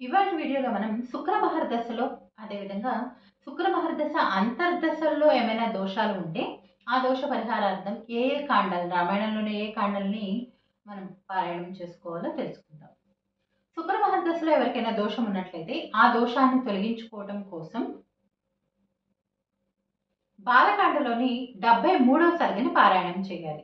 ఇవాళ వీడియోలో మనం శుక్ర మహర్దశలో అదేవిధంగా శుక్ర మహర్దశ అంతర్దశల్లో ఏమైనా దోషాలు ఉంటే ఆ దోష పరిహారార్థం ఏ ఏ కాండాలు రామాయణంలోని ఏ కాండల్ని మనం పారాయణం చేసుకోవాలో తెలుసుకుందాం. శుక్ర మహర్దశలో ఎవరికైనా దోషం ఉన్నట్లయితే ఆ దోషాన్ని తొలగించుకోవడం కోసం బాలకాండలోని డెబ్బై మూడవ సర్గని పారాయణం చేయాలి.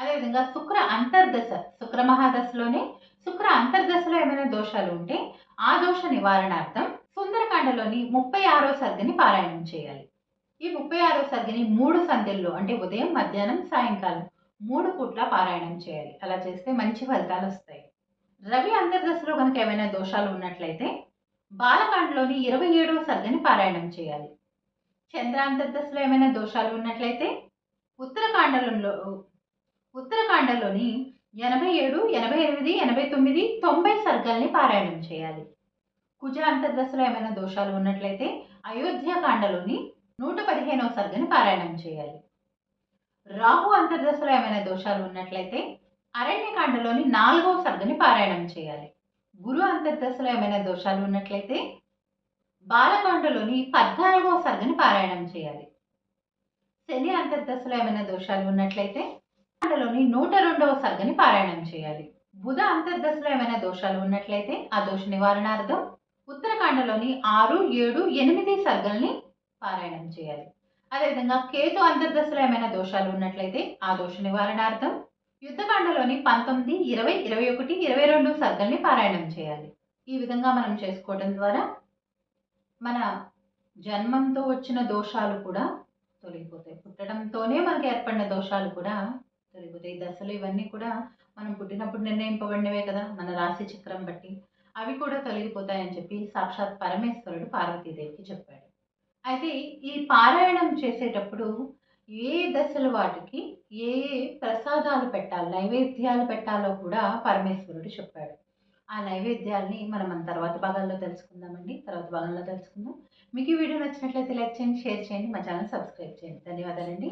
అదేవిధంగా శుక్ర అంతర్దశ శుక్ర మహాదశలోనే శుక్ర అంతర్దశలో ఏమైనా దోషాలు ఉంటే ఆ దోష నివారణార్థం సుందరకాండలోని ముప్పై ఆరో సర్గని పారాయణం చేయాలి. ఈ ముప్పై ఆరో సర్గని మూడు సంధ్యల్లో అంటే ఉదయం మధ్యాహ్నం సాయంకాలం మూడు పూట్ల పారాయణం చేయాలి. అలా చేస్తే మంచి ఫలితాలు వస్తాయి. రవి అంతర్దశలో కనుక ఏమైనా దోషాలు ఉన్నట్లయితే బాలకాండలోని ఇరవై ఏడవ సర్గని పారాయణం చేయాలి. చంద్ర అంతర్దశలో ఏమైనా దోషాలు ఉన్నట్లయితే ఉత్తరకాండలంలో ఉత్తరకాండలోని ఎనభై ఏడు ఎనభై ఎనిమిది ఎనభై తొమ్మిది తొంభై సర్గల్ని పారాయణం చేయాలి. కుజ అంతర్దశలో ఏమైనా దోషాలు ఉన్నట్లయితే అయోధ్యకాండలోని నూట పదిహేనవ సర్గని పారాయణం చేయాలి. రాహు అంతర్దశలో ఏమైనా దోషాలు ఉన్నట్లయితే అరణ్యకాండలోని నాలుగవ సర్గని పారాయణం చేయాలి. గురు అంతర్దశలో ఏమైనా దోషాలు ఉన్నట్లయితే బాలకాండలోని పద్నాలుగవ సర్గని పారాయణం చేయాలి. శని అంతర్దశలో ఏమైనా దోషాలు ఉన్నట్లయితే కాండలోని నూట రెండవ సర్గని పారాయణం చేయాలి. బుధ అంతర్దశలో ఏమైనా దోషాలు ఉన్నట్లయితే ఆ దోష నివారణార్థం ఉత్తరకాండలోని ఆరు ఏడు ఎనిమిది సర్గల్ని పారాయణం చేయాలి. అదేవిధంగా కేతు అంతర్దశలో ఏమైనా దోషాలు ఉన్నట్లయితే ఆ దోష నివారణార్థం యుద్ధకాండలోని పంతొమ్మిది ఇరవై ఇరవై ఒకటి ఇరవై రెండు సర్గల్ని పారాయణం చేయాలి. ఈ విధంగా మనం చేసుకోవడం ద్వారా మన జన్మంతో వచ్చిన దోషాలు కూడా తొలగిపోతాయి. పుట్టడంతోనే మనకి ఏర్పడిన దోషాలు కూడా తొలగిపోతాయి ఈ దశలు ఇవన్నీ కూడా మనం పుట్టినప్పుడు నిర్ణయింపబడినవే కదా మన రాశి చక్రం బట్టి. అవి కూడా తొలగిపోతాయని చెప్పి సాక్షాత్ పరమేశ్వరుడు పార్వతీదేవికి చెప్పాడు. అయితే ఈ పారాయణం చేసేటప్పుడు ఏ దశలు వాటికి ఏ ఏ ప్రసాదాలు పెట్టాలి నైవేద్యాలు పెట్టాలో కూడా పరమేశ్వరుడు చెప్పాడు. ఆ నైవేద్యాల్ని మనం మన తర్వాత భాగాల్లో తెలుసుకుందామండి. తర్వాత భాగంలో తెలుసుకుందాం. మీకు ఈ వీడియో నచ్చినట్లయితే లైక్ చేయండి షేర్ చేయండి మా ఛానల్ సబ్స్క్రైబ్ చేయండి. ధన్యవాదాలండి.